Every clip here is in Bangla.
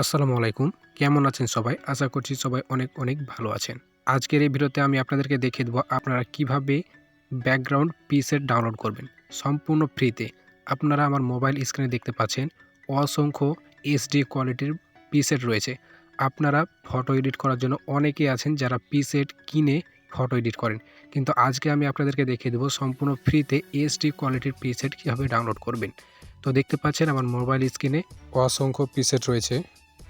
আসসালামু আলাইকুম। কেমন আছেন সবাই? আশা করছি সবাই অনেক অনেক ভালো আছেন। আজকের এই ভিডিওতে আমি আপনাদেরকে দেখিয়ে দেবো আপনারা কীভাবে ব্যাকগ্রাউন্ড পিসেট ডাউনলোড করবেন। সম্পূর্ণ ফ্রিতে। আপনারা আমার মোবাইল স্ক্রিনে দেখতে পাচ্ছেন, অসংখ্য এইচডি কোয়ালিটির পিসেট রয়েছে। আপনারা ফটো এডিট করার জন্য অনেকেই আছেন যারা পিসেট কিনে ফটো এডিট করেন। কিন্তু আজকে আমি আপনাদেরকে দেখিয়ে দেবো সম্পূর্ণ ফ্রিতে এইচডি কোয়ালিটির পিসেট কীভাবে ডাউনলোড করবেন। তো দেখতে পাচ্ছেন আমার মোবাইল স্ক্রিনে অসংখ্য পিসেট রয়েছে।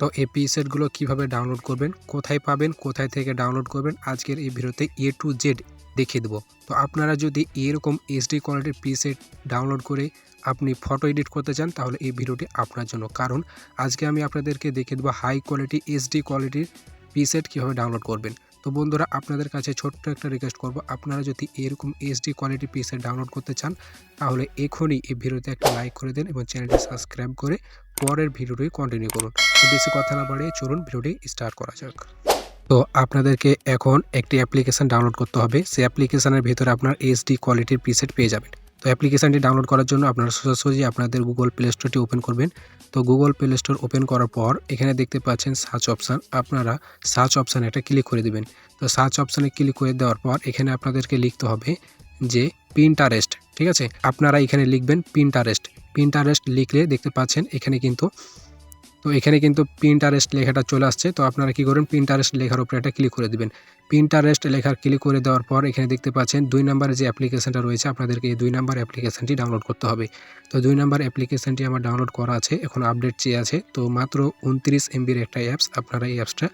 তো এই পিসেটগুলো কীভাবে ডাউনলোড করবেন, কোথায় পাবেন, কোথায় থেকে ডাউনলোড করবেন, আজকের এই ভিডিওতে এ টু জেড দেখিয়ে দেবো। তো আপনারা যদি এরকম এইচডি কোয়ালিটির পিসেট ডাউনলোড করে আপনি ফটো এডিট করতে চান, তাহলে এই ভিডিওটি আপনার জন্য। কারণ আজকে আমি আপনাদেরকে দেখিয়ে দেবো হাই কোয়ালিটি এইচডি কোয়ালিটির পিসেট কীভাবে ডাউনলোড করবেন। তো বন্ধুরা, আপনাদের কাছে ছোট্ট একটা রিকোয়েস্ট করব, আপনারা যদি এরকম এইচডি কোয়ালিটি পিসেট ডাউনলোড করতে চান, তাহলে এখনই এই ভিডিওতে একটা লাইক করে দেন এবং চ্যানেলটি সাবস্ক্রাইব করে পরের ভিডিওটি কন্টিনিউ করুন। বেশি কথা না বাড়িয়ে চলুন ভিডিওটি স্টার্ট করা যাক। তো আপনাদেরকে এখন একটি অ্যাপ্লিকেশান ডাউনলোড করতে হবে। সেই অ্যাপ্লিকেশানের ভিতরে আপনার এইচডি কোয়ালিটির পিসেট পেয়ে যাবেন। তো অ্যাপ্লিকেশানটি ডাউনলোড করার জন্য আপনারা সোজাসুজি আপনাদের গুগল প্লে স্টোরটি ওপেন করবেন। তো গুগল প্লে স্টোর ওপেন করার পর এখানে দেখতে পাচ্ছেন সার্চ অপশান আপনারা সার্চ অপশানে একটা ক্লিক করে দেবেন। তো সার্চ অপশানে ক্লিক করে দেওয়ার পর এখানে আপনাদেরকে লিখতে হবে যে পিন্টারেস্ট ঠিক আছে? আপনারা এখানে লিখবেন পিন্টারেস্ট পিন্টারেস্ট লিখলে দেখতে পাচ্ছেন এখানে কিন্তু, তো এখানে কিন্তু পিন্টারেস্ট লেখাটা চলে আসছে। তো আপনারা কি করবেন? পিন্টারেস্ট লেখার উপরে একটা ক্লিক করে দিবেন। পিন্টারেস্ট লেখার ক্লিক করে দেওয়ার পর এখানে দেখতে পাচ্ছেন দুই নাম্বারে যে অ্যাপ্লিকেশনটা রয়েছে, আপনাদেরকে এই দুই নাম্বার অ্যাপ্লিকেশনটি ডাউনলোড করতে হবে। তো দুই নাম্বার অ্যাপ্লিকেশনটি আমার ডাউনলোড করা আছে, এখন আপডেট চেয়ে আছে। তো মাত্র উনত্রিশ এমবির একটা অ্যাপস আপনারা এই অ্যাপসটা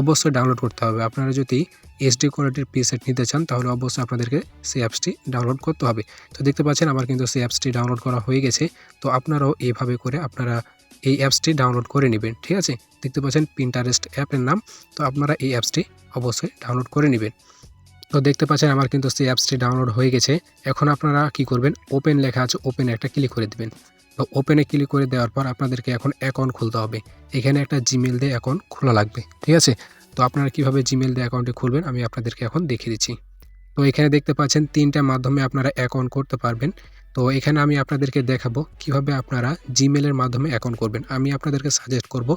অবশ্যই ডাউনলোড করতে হবে। আপনারা যদি এইচডি কোয়ালিটির পিসেট নিতে চান, তাহলে অবশ্যই আপনাদেরকে সেই অ্যাপসটি ডাউনলোড করতে হবে। তো দেখতে পাচ্ছেন, আমার কিন্তু সেই অ্যাপসটি ডাউনলোড করা হয়ে গেছে। তো আপনারাও এইভাবে করে আপনারা এই অ্যাপসটি ডাউনলোড করে নেবেন, ঠিক আছে? দেখতে পাচ্ছেন পিন্টারেস্ট অ্যাপের নাম। তো আপনারা এই অ্যাপসটি অবশ্যই ডাউনলোড করে নেবেন। তো দেখতে পাচ্ছেন, আমার কিন্তু সেই অ্যাপসটি ডাউনলোড হয়ে গেছে। এখন আপনারা কি করবেন ওপেন লেখা আছে ওপেন একটা ক্লিক করে দিবেন। তো ওপেনে ক্লিক করে দেওয়ার পর আপনাদেরকে এখন অ্যাকাউন্ট খুলতে হবে। এখানে একটা জিমেল দিয়ে অ্যাকাউন্ট খোলা লাগবে, ঠিক আছে? তো আপনারা কীভাবে জিমেল দিয়ে অ্যাকাউন্টে খুলবেন আমি আপনাদেরকে এখন দেখিয়ে দিচ্ছি। তো এখানে দেখতে পাচ্ছেন তিনটা মাধ্যমে আপনারা অ্যাকাউন্ট করতে পারবেন। তো এখানে আমি আপনাদেরকে দেখাবো কীভাবে আপনারা জিমেলের মাধ্যমে অ্যাকাউন্ট করবেন। আমি আপনাদেরকে সাজেস্ট করব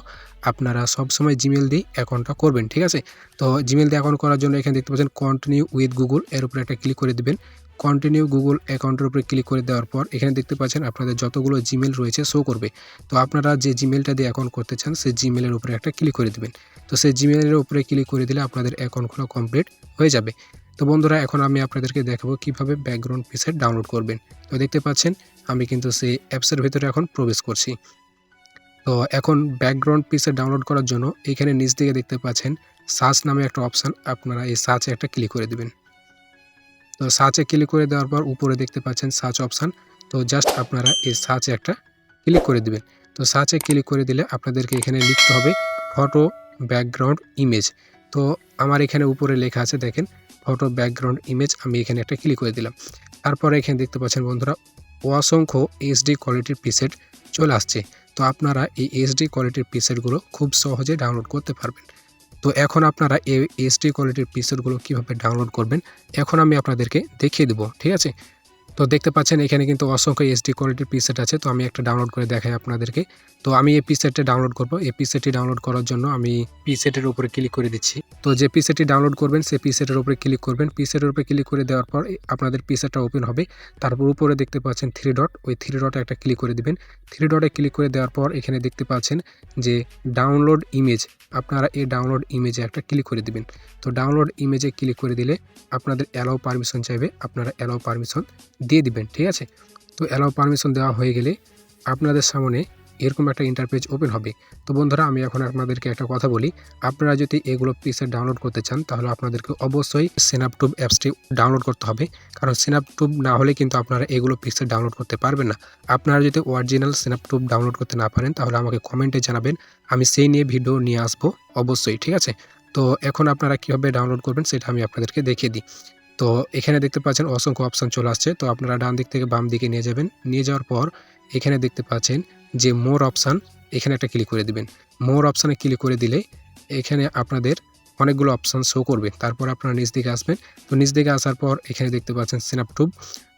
আপনারা সবসময় জিমেল দিয়ে অ্যাকাউন্টটা করবেন, ঠিক আছে? তো জিমেল দিয়ে অ্যাকাউন্ট করার জন্য এখানে দেখতে পাচ্ছেন কন্টিনিউ উইথ গুগল এর উপরে একটা ক্লিক করে দিবেন। কন্টিনিউ গুগল অ্যাকাউন্টের উপরে ক্লিক করে দেওয়ার পর, এখানে দেখতে পাচ্ছেন আপনাদের যতগুলো জিমেল রয়েছে শো করবে। তো আপনারা যে জিমেলটা দিয়ে অ্যাকাউন্ট করতে চান, সেই জিমেলের উপরে একটা ক্লিক করে দিবেন। তো সেই জিমেলের উপরে ক্লিক করে দিলে আপনাদের অ্যাকাউন্ট খোলা কমপ্লিট হয়ে যাবে। তো বন্ধুরা, এখন আমি আপনাদেরকে দেখাবো কীভাবে ব্যাকগ্রাউন্ড পিসেট ডাউনলোড করবেন। তো দেখতে পাচ্ছেন, আমি কিন্তু সেই অ্যাপসের ভিতরে এখন প্রবেশ করছি। তো এখন ব্যাকগ্রাউন্ড পিসেট ডাউনলোড করার জন্য, এখানে নিচ দিকে দেখতে পাচ্ছেন সার্চ নামে একটা অপশান আপনারা এই সার্চে একটা ক্লিক করে দেবেন। তো সার্চে ক্লিক করে দেওয়ার পর উপরে দেখতে পাচ্ছেন সার্চ অপশান তো জাস্ট আপনারা এই সার্চে একটা ক্লিক করে দিবেন। তো সার্চে ক্লিক করে দিলে আপনাদেরকে এখানে লিখতে হবে ফটো ব্যাকগ্রাউন্ড ইমেজ তো আমার এখানে উপরে লেখা আছে, দেখেন ফটো ব্যাকগ্রাউন্ড ইমেজ আমি এখানে একটা ক্লিক করে দিলাম। তারপরে এখানে দেখতে পাচ্ছেন বন্ধুরা, অসংখ্য এইচডি কোয়ালিটির পিসেট চলে আসছে। তো আপনারা এই এইচডি কোয়ালিটির পিসেটগুলো খুব সহজে ডাউনলোড করতে পারবেন। তো এখন আপনারা এই এইচডি কোয়ালিটির পিকচারগুলো কীভাবে ডাউনলোড করবেন, এখন আমি আপনাদেরকে দেখিয়ে দেবো, ঠিক আছে? তো দেখতে পাচ্ছেন এখানে কিন্তু অসংখ্য এইচডি কোয়ালিটির পিসেট আছে। তো আমি একটা ডাউনলোড করে দেখাই আপনাদেরকে। তো আমি এই পিসেটটা ডাউনলোড করব। এই পিসেটটি ডাউনলোড করার জন্য আমি পিসেটের উপরে ক্লিক করে দিচ্ছি। তো যে পিসেটটি ডাউনলোড করবেন, সেই পিসেটের উপরে ক্লিক করবেন। পিসেটের উপরে ক্লিক করে দেওয়ার পর আপনাদের পিসেটটা ওপেন হবে। তারপর উপরে দেখতে পাচ্ছেন থ্রি ডট ওই থ্রি ডটে একটা ক্লিক করে দিবেন। থ্রি ডটে ক্লিক করে দেওয়ার পর এখানে দেখতে পাচ্ছেন যে ডাউনলোড ইমেজ আপনারা এই ডাউনলোড ইমেজে একটা ক্লিক করে দিবেন। তো ডাউনলোড ইমেজে ক্লিক করে দিলে আপনাদের অ্যালাও পারমিশন চাইবে। আপনারা অ্যালাও পারমিশন দিয়ে দিবেন, ঠিক আছে? তো অ্যালাউ পারমিশন দেওয়া হয়ে গেলে আপনাদের সামনে এরকম একটা ইন্টারপেজ ওপেন হবে। তো বন্ধুরা, আমি এখন আপনাদেরকে একটা কথা বলি। আপনারা যদি এগুলো পিসের ডাউনলোড করতে চান, তাহলে আপনাদেরকে অবশ্যই সিনাপটুব অ্যাপসটি ডাউনলোড করতে হবে। কারণ সিনাপটুব না হলে কিন্তু আপনারা এগুলো পিসের ডাউনলোড করতে পারবেন না। আপনারা যদি অরিজিনাল সিনাপটুব ডাউনলোড করতে না পারেন, তাহলে আমাকে কমেন্টে জানাবেন। আমি সেই নিয়ে ভিডিও নিয়ে আসব অবশ্যই, ঠিক আছে? তো এখন আপনারা কীভাবে ডাউনলোড করবেন, সেটা আমি আপনাদেরকে দেখিয়ে দিই। তো এখানে দেখতে পাচ্ছেন অসংখ্য অপশান চলে আসছে। তো আপনারা ডান দিক থেকে বাম দিকে নিয়ে যাবেন। নিয়ে যাওয়ার পর এখানে দেখতে পাচ্ছেন যে মোর অপশান এখানে একটা ক্লিক করে দিবেন। মোর অপশানে ক্লিক করে দিলে এখানে আপনাদের অনেকগুলো অপশান শো করবে। তারপর আপনারা নিচ দিকে আসবেন। তো নিচ দিকে আসার পর এখানে দেখতে পাচ্ছেন সিনাপটুব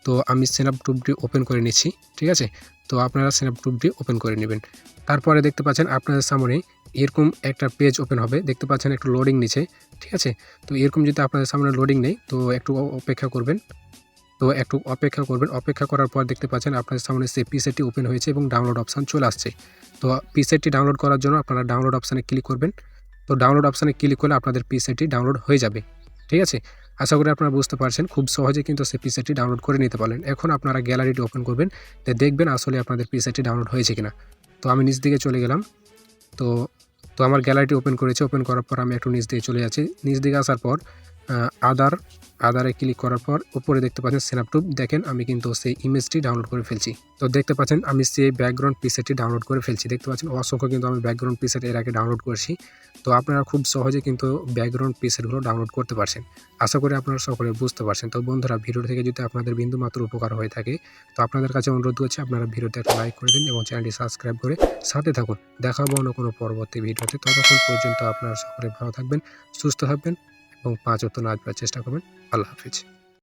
তো আমি সিনাপটুবটি ওপেন করে নিচ্ছি, ঠিক আছে? তো আপনারা সিনাপটুবটি ওপেন করে নেবেন। তারপরে দেখতে পাচ্ছেন আপনাদের সামনে এরকম একটা পেজ ওপেন হবে। দেখতে পাচ্ছেন একটু লোডিং নিচে, ঠিক আছে? তো এরকম যদি আপনাদের সামনে লোডিং নেই, তো একটু অপেক্ষা করবেন। তো একটু অপেক্ষা করবেন। অপেক্ষা করার পর দেখতে পাচ্ছেন আপনাদের সামনে সেই পিসেটটি ওপেন হয়েছে এবং ডাউনলোড অপশান চলে আসছে। তো পিসেটটি ডাউনলোড করার জন্য আপনারা ডাউনলোড অপশানে ক্লিক করবেন। তো ডাউনলোড অপশানে ক্লিক করলে আপনাদের পিসেটটি ডাউনলোড হয়ে যাবে। ঠিক আছে? আশা করি আপনারা বুঝতে পারছেন। খুব সহজে কিন্তু সেই পিসেটটি ডাউনলোড করে নিতে পারলেন। এখন আপনারা গ্যালারিটি ওপেন করবেন। দেখবেন আসলে আপনাদের পিসেটটি ডাউনলোড হয়েছে কিনা। তো আমি নিচ দিকে চলে গেলাম। তো তো আমার গ্যালারিটি ওপেন করেছে। ওপেন করার পর আমি একটু নিচ দিয়ে চলে যাচ্ছি। নিচ দিকে আসার পর আদার আদারে ক্লিক করার পর উপরে দেখতে পাচ্ছেন স্ন্যাপটুপ দেখেন, আমি কিন্তু সেই ইমেজটি ডাউনলোড করে ফেলছি। তো দেখতে পাচ্ছেন, আমি সেই ব্যাকগ্রাউন্ড পিসেটটি ডাউনলোড করে ফেলছি। দেখতে পাচ্ছেন, অসংখ্য কিন্তু আমি ব্যাকগ্রাউন্ড পিসেট এর আগে ডাউনলোড করেছি। তো আপনারা খুব সহজে কিন্তু ব্যাকগ্রাউন্ড পিসেটগুলো ডাউনলোড করতে পারছেন। আশা করি আপনারা সকলে বুঝতে পারছেন। তো বন্ধুরা ভিডিও থেকে যদি আপনাদের বিন্দু মাত্র উপকার হয়ে থাকে, তো আপনাদের কাছে অনুরোধ করছি, আপনারা ভিডিওতে একটা লাইক করে দিন এবং চ্যানেলটি সাবস্ক্রাইব করে সাথে থাকুন। দেখাবো অন্য কোনো পরবর্তী ভিডিওতে। ততক্ষণ পর্যন্ত আপনারা সকলে ভালো থাকবেন, সুস্থ থাকবেন। এবং পাঁচ অত নাচ চেষ্টা করবেন। আল্লাহ হাফিজ।